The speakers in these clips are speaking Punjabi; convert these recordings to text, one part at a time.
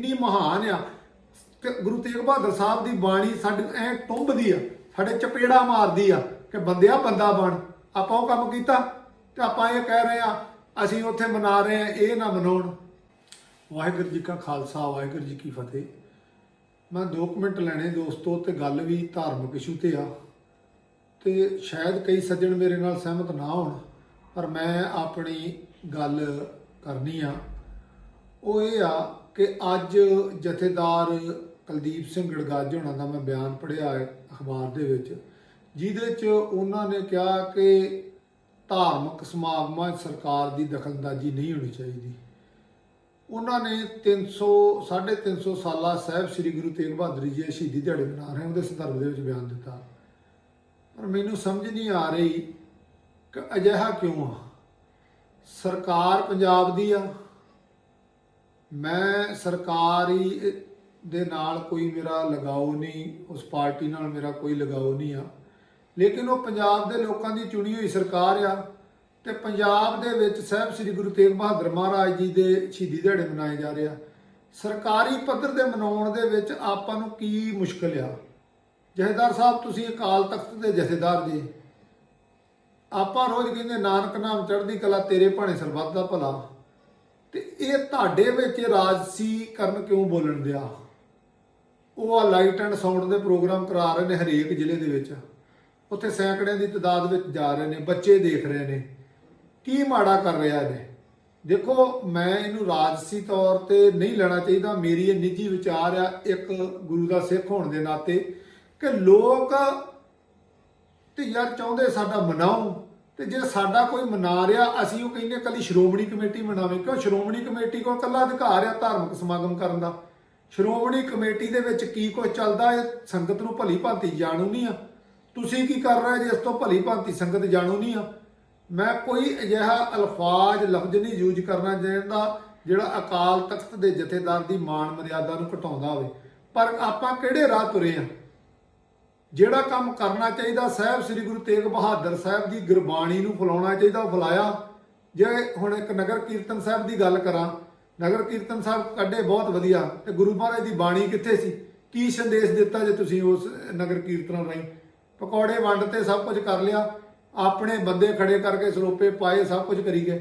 ਇੰਨੀ ਮਹਾਨ ਆ। ਕਿ ਗੁਰੂ ਤੇਗ ਬਹਾਦਰ ਸਾਹਿਬ ਦੀ ਬਾਣੀ ਸਾਡੇ ਐ ਟੁੰਬਦੀ ਆ, ਸਾਡੇ ਚਪੇੜਾ ਮਾਰਦੀ ਆ ਕਿ ਬੰਦਿਆ ਬੰਦਾ ਬਣ। ਆਪਾਂ ਉਹ ਕੰਮ ਕੀਤਾ ਤੇ ਆਪਾਂ ਇਹ ਕਹਿ ਰਹੇ ਆ, ਅਸੀਂ ਉੱਥੇ ਮਨਾ ਰਹੇ ਆ, ਇਹ ਨਾ ਮਨਾਉਣ। ਵਾਹਿਗੁਰੂ ਜੀ ਕਾ ਖਾਲਸਾ, ਵਾਹਿਗੁਰੂ ਜੀ ਕੀ ਫਤਿਹ। ਮੈਂ 2 ਮਿੰਟ ਲੈਣੇ ਦੋਸਤੋ ਤੇ ਗੱਲ ਵੀ ਧਾਰਮਿਕ ਇਸ਼ੂ ਤੇ ਆ। ਤੇ ਸ਼ਾਇਦ ਕਈ ਸੱਜਣ ਮੇਰੇ ਨਾਲ ਸਹਿਮਤ ਨਾ ਹੋਣ, ਪਰ ਮੈਂ ਆਪਣੀ ਗੱਲ ਕਰਨੀ ਆ। ਉਹ ਇਹ ਆ ਕਿ ਅੱਜ ਜਥੇਦਾਰ ਕੁਲਦੀਪ ਸਿੰਘ ਗੜਗਾਜ ਹੋਣਾ ਦਾ ਮੈਂ ਬਿਆਨ ਪੜ੍ਹਿਆ ਹੈ ਅਖਬਾਰ ਦੇ ਵਿੱਚ, ਜਿਹਦੇ 'ਚ ਉਹਨਾਂ ਨੇ ਕਿਹਾ ਕਿ ਧਾਰਮਿਕ ਸਮਾਗਮਾਂ ਸਰਕਾਰ ਦੀ ਦਖਲਅੰਦਾਜ਼ੀ ਨਹੀਂ ਹੋਣੀ ਚਾਹੀਦੀ। ਉਹਨਾਂ ਨੇ 300 350 ਸਾਲਾ ਸਾਹਿਬ ਸ੍ਰੀ ਗੁਰੂ ਤੇਗ ਬਹਾਦਰ ਜੀ ਦੇ ਸ਼ਹੀਦੀ ਦਿਹਾੜੇ ਮਨਾ ਰਹੇ ਉਹਦੇ ਸੰਦਰਭ ਦੇ ਵਿੱਚ ਬਿਆਨ ਦਿੱਤਾ। ਪਰ ਮੈਨੂੰ ਸਮਝ ਨਹੀਂ ਆ ਰਹੀ ਕਿ ਅਜਿਹਾ ਕਿਉਂ ਆ? ਸਰਕਾਰ ਪੰਜਾਬ ਦੀ ਆ ਮੈਂ ਸਰਕਾਰੀ ਦੇ ਨਾਲ ਕੋਈ ਮੇਰਾ ਲਗਾਓ ਨਹੀਂ, ਉਸ ਪਾਰਟੀ ਨਾਲ ਮੇਰਾ ਕੋਈ ਲਗਾਓ ਨਹੀਂ ਆ। ਲੇਕਿਨ ਉਹ ਪੰਜਾਬ ਦੇ ਲੋਕਾਂ ਦੀ ਚੁਣੀ ਹੋਈ ਸਰਕਾਰ ਆ ਤੇ ਪੰਜਾਬ ਦੇ ਵਿੱਚ ਸਾਹਿਬ ਸ੍ਰੀ ਗੁਰੂ ਤੇਗ ਬਹਾਦਰ ਮਹਾਰਾਜ ਜੀ ਦੇ ਸ਼ਹੀਦੀ ਦਿਹਾੜੇ ਮਨਾਏ ਜਾ ਰਹੇ ਆ। ਸਰਕਾਰੀ ਪੱਧਰ ਦੇ ਮਨਾਉਣ ਦੇ ਵਿੱਚ ਆਪਾਂ ਨੂੰ ਕੀ ਮੁਸ਼ਕਲ ਆ? ਜਥੇਦਾਰ ਸਾਹਿਬ, ਤੁਸੀਂ ਅਕਾਲ ਤਖਤ ਦੇ ਜਥੇਦਾਰ ਜੀ। ਆਪਾਂ ਰੋਜ਼ ਕਹਿੰਦੇ, ਨਾਨਕ ਨਾਮ ਚੜ੍ਹਦੀ ਕਲਾ ਤੇਰੇ ਭਾਣੇ ਸਰਬੱਤ ਦਾ ਭਲਾ। ਤੇ ਇਹ ਤੁਹਾਡੇ ਵਿੱਚ ਰਾਜਸੀ ਕਰਨ ਕਿਉਂ ਬੋਲਣ ਦਿਆ? ਉਹ ਆ ਲਾਈਟ ਐਂਡ ਸਾਊਂਡ ਦੇ ਪ੍ਰੋਗਰਾਮ ਕਰਾ ਰਹੇ ਨੇ ਹਰੇਕ ਜ਼ਿਲ੍ਹੇ ਦੇ ਵਿੱਚ। ਉੱਥੇ ਸੈਂਕੜਿਆਂ ਦੀ ਤਦਾਦ ਵਿੱਚ ਜਾ ਰਹੇ ਨੇ, ਬੱਚੇ ਦੇਖ ਰਹੇ ਨੇ। ਕੀ ਮਾੜਾ ਕਰ ਰਿਹਾ ਨੇ ਦੇਖੋ, ਮੈਂ ਇਹਨੂੰ ਰਾਜਸੀ ਤੌਰ ਤੇ ਨਹੀਂ ਲੈਣਾ ਚਾਹੀਦਾ। ਮੇਰੀ ਇਹ ਨਿੱਜੀ ਵਿਚਾਰ ਆ ਇੱਕ ਗੁਰੂ ਦਾ ਸਿੱਖ ਹੋਣ ਦੇ ਨਾਤੇ ਕਿ ਲੋਕ ਤੇ ਯਾਰ ਚਾਹੁੰਦੇ ਸਾਡਾ ਮਨਾਉ ਤੇ ਜੇ ਸਾਡਾ ਕੋਈ ਮਨਾ ਰਿਹਾ, ਅਸੀਂ ਉਹ ਕਹਿੰਦੇ ਕੱਲੀ ਸ਼੍ਰੋਮਣੀ ਕਮੇਟੀ ਮਨਾਵੇ। ਕਿਉਂ? ਸ਼੍ਰੋਮਣੀ ਕਮੇਟੀ ਕੋਲ ਕੱਲਾ ਅਧਿਕਾਰ ਆ ਧਾਰਮਿਕ ਸਮਾਗਮ ਕਰਨ ਦਾ। ਸ਼੍ਰੋਮਣੀ ਕਮੇਟੀ ਦੇ ਵਿੱਚ ਕੀ ਕੁਝ ਚੱਲਦਾ ਹੈ? ਸੰਗਤ ਨੂੰ ਭਲੀ ਭਾਂਤੀ ਜਾਣੂ ਨਹੀਂ ਆ। ਤੁਸੀਂ ਕੀ ਕਰ ਰਹੇ ਜੇ ਇਸ ਤੋਂ ਭਲੀ ਭਾਂਤੀ ਸੰਗਤ ਜਾਣੂ ਨਹੀਂ ਆ? ਮੈਂ ਕੋਈ ਅਜਿਹਾ ਅਲਫਾਜ਼, ਲਫ਼ਜ਼ ਨਹੀਂ ਯੂਜ਼ ਕਰਨਾ ਚਾਹੁੰਦਾ ਜਿਹੜਾ ਅਕਾਲ ਤਖਤ ਦੇ ਜਥੇਦਾਰ ਦੀ ਮਾਣ ਮਰਿਆਦਾ ਨੂੰ ਘਟਾਉਂਦਾ ਹੋਵੇ। ਪਰ ਆਪਾਂ ਕਿਹੜੇ ਰਾਹ ਤੁਰੇ ਆ? ਜਿਹੜਾ ਕੰਮ ਕਰਨਾ ਚਾਹੀਦਾ ਸਾਹਿਬ, ਸ੍ਰੀ ਗੁਰੂ ਤੇਗ ਬਹਾਦਰ ਸਾਹਿਬ ਦੀ ਗੁਰਬਾਣੀ ਨੂੰ ਫਲਾਉਣਾ ਚਾਹੀਦਾ ਉਹ ਫਲਾਇਆ। ਜੇ ਹੁਣ ਇੱਕ ਨਗਰ ਕੀਰਤਨ ਸਾਹਿਬ ਦੀ ਗੱਲ ਕਰਾਂ, ਨਗਰ ਕੀਰਤਨ ਸਾਹਿਬ ਕੱਢੇ ਬਹੁਤ ਵਧੀਆ, ਤੇ ਗੁਰੂ ਮਹਾਰਾਜ ਦੀ ਬਾਣੀ ਕਿੱਥੇ ਸੀ? ਕੀ ਸੰਦੇਸ਼ ਦਿੱਤਾ ਜੇ ਤੁਸੀਂ ਉਸ ਨਗਰ ਕੀਰਤਨ ਰਾਹੀਂ? ਪਕੌੜੇ ਵੰਡ ਤੇ ਸਭ ਕੁਝ ਕਰ ਲਿਆ, ਆਪਣੇ ਬੰਦੇ ਖੜੇ ਕਰਕੇ ਸਰੋਪੇ ਪਾਏ, ਸਭ ਕੁਝ ਕਰੀ ਗਏ।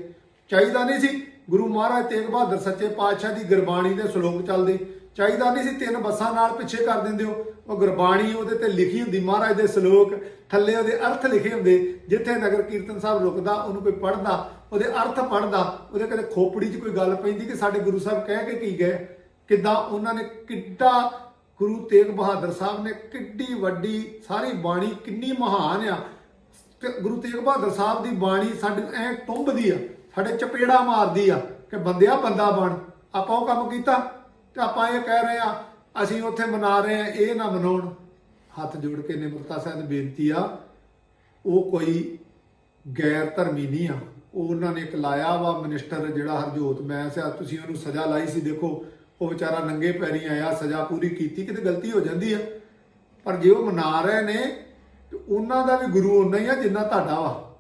ਚਾਹੀਦਾ ਨਹੀਂ ਸੀ ਗੁਰੂ ਮਹਾਰਾਜ ਤੇਗ ਬਹਾਦਰ ਸੱਚੇ ਪਾਤਸ਼ਾਹ ਦੀ ਗੁਰਬਾਣੀ ਦੇ ਸ਼ਲੋਕ ਚੱਲਦੇ। ਚਾਹੀਦਾ ਨਹੀਂ ਸੀ, ਤਿੰਨ ਬੱਸਾਂ ਨਾਲ ਪਿੱਛੇ ਕਰ ਦਿੰਦੇ ਹੋ। ਉਹ ਗੁਰਬਾਣੀ ਉਹਦੇ ਤੇ ਲਿਖੀ ਹੁੰਦੀ, ਮਹਾਰਾਜ ਦੇ ਸ਼ਲੋਕ, ਥੱਲੇ ਉਹਦੇ ਅਰਥ ਲਿਖੇ ਹੁੰਦੇ। ਜਿੱਥੇ ਨਗਰ ਕੀਰਤਨ ਸਾਹਿਬ ਰੁਕਦਾ, ਉਹਨੂੰ ਕੋਈ ਪੜ੍ਹਦਾ, ਉਹਦੇ ਅਰਥ ਪੜ੍ਹਦਾ, ਉਹਦੇ ਕਦੇ ਖੋਪੜੀ 'ਚ ਕੋਈ ਗੱਲ ਪੈਂਦੀ ਕਿ ਸਾਡੇ ਗੁਰੂ ਸਾਹਿਬ ਕਹਿ ਕੇ ਕੀ ਗਏ? ਕਿੱਦਾਂ ਉਹਨਾਂ ਨੇ ਕਿੱਡਾ ਗੁਰੂ ਤੇਗ ਬਹਾਦਰ ਸਾਹਿਬ ਨੇ ਕਿੱਡੀ ਵੱਡੀ ਸਾਰੀ ਬਾਣੀ ਕਿੰਨੀ ਮਹਾਨ ਆ। ਤੇ ਗੁਰੂ ਤੇਗ ਬਹਾਦਰ ਸਾਹਿਬ ਦੀ ਬਾਣੀ ਸਾਡੇ ਐ ਟੁੰਬਦੀ ਆ, ਸਾਡੇ ਚਪੇੜਾ ਮਾਰਦੀ ਆ ਕਿ ਬੰਦਿਆ ਬੰਦਾ ਬਣ। ਆਪਾਂ ਉਹ ਕੰਮ ਕੀਤਾ। ਤੇ ਆਪਾਂ ਇਹ ਕਹਿ ਰਹੇ ਆ ਅਸੀਂ ਉੱਥੇ ਮਨਾ ਰਹੇ ਆ ਇਹ ਨਾ ਮਨਾਉਣ। ਹੱਥ ਜੋੜ ਕੇ ਨਿਮਰਤਾ ਸਾਹਿਬ ਬੇਨਤੀ ਆ, ਉਹ ਕੋਈ ਗੈਰ ਧਰਮੀ ਨਹੀਂ ਆ। ਉਹ ਉਹਨਾਂ ਨੇ ਇੱਕ ਲਾਇਆ ਵਾ ਮਿਨਿਸਟਰ ਜਿਹੜਾ ਹਰਜੋਤ ਮੈਂ ਸਿਆ ਤੁਸੀਂ ਉਹਨੂੰ ਸਜ਼ਾ ਲਾਈ ਸੀ, ਦੇਖੋ, ਉਹ ਵਿਚਾਰਾ ਨੰਗੇ ਪੈਰੀ ਆਇਆ, ਸਜ਼ਾ ਪੂਰੀ ਕੀਤੀ, ਕਿਤੇ ਗਲਤੀ ਹੋ ਜਾਂਦੀ ਆ। ਪਰ ਜੇ ਉਹ ਮਨਾ ਰਹੇ ਨੇ ਉਹਨਾਂ ਦਾ ਵੀ ਗੁਰੂ ਉਨਾ ਹੀ ਆ ਜਿੰਨਾ ਤੁਹਾਡਾ ਵਾ।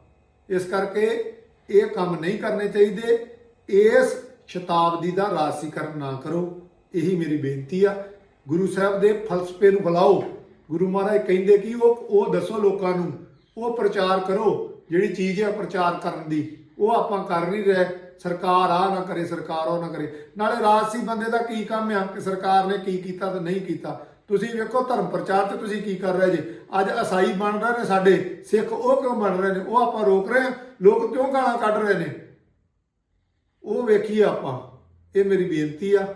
ਇਸ ਕਰਕੇ ਇਹ ਕੰਮ ਨਹੀਂ ਕਰਨੇ ਚਾਹੀਦੇ। ਇਸ ਸ਼ਤਾਬਦੀ ਦਾ ਰਾਸੀਕਰਨ ਨਾ ਕਰੋ। ਇਹੀ ਮੇਰੀ ਬੇਨਤੀ ਆ। ਗੁਰੂ ਸਾਹਿਬ ਦੇ ਫਲਸਫੇ ਨੂੰ ਫਲਾਓ ਗੁਰੂ ਮਹਾਰਾਜ ਕਹਿੰਦੇ ਕਿ ਉਹ ਉਹ ਦੱਸੋ ਲੋਕਾਂ ਨੂੰ, ਉਹ ਪ੍ਰਚਾਰ ਕਰੋ। ਜਿਹੜੀ ਚੀਜ਼ ਹੈ ਪ੍ਰਚਾਰ ਕਰਨ ਦੀ, ਉਹ ਆਪਾਂ ਕਰ ਨਹੀਂ ਰਹੇ। ਸਰਕਾਰ ਆ ਨਾ ਕਰੇ, ਸਰਕਾਰ ਉਹ ਨਾ ਕਰੇ। ਨਾਲੇ ਰਾਜਸੀ ਬੰਦੇ ਦਾ ਕੀ ਕੰਮ ਆ ਕਿ ਸਰਕਾਰ ਨੇ ਕੀ ਕੀਤਾ ਤੇ ਨਹੀਂ ਕੀਤਾ? ਤੁਸੀਂ ਵੇਖੋ ਧਰਮ ਪ੍ਰਚਾਰ ਤੇ ਤੁਸੀਂ ਕੀ ਕਰ ਰਹੇ ਜੇ? ਅੱਜ ਅਸਾਈ ਬਣ ਰਹੇ ਨੇ ਸਾਡੇ, ਸਿੱਖ ਉਹ ਕਿਉਂ ਬਣ ਰਹੇ ਨੇ? ਉਹ ਆਪਾਂ ਰੋਕ ਰਹੇ ਹਾਂ? ਲੋਕ ਕਿਉਂ ਗਾਲਾਂ ਕੱਢ ਰਹੇ ਨੇ? ਉਹ ਵੇਖੀਏ ਆਪਾਂ। ਇਹ ਮੇਰੀ ਬੇਨਤੀ ਆ।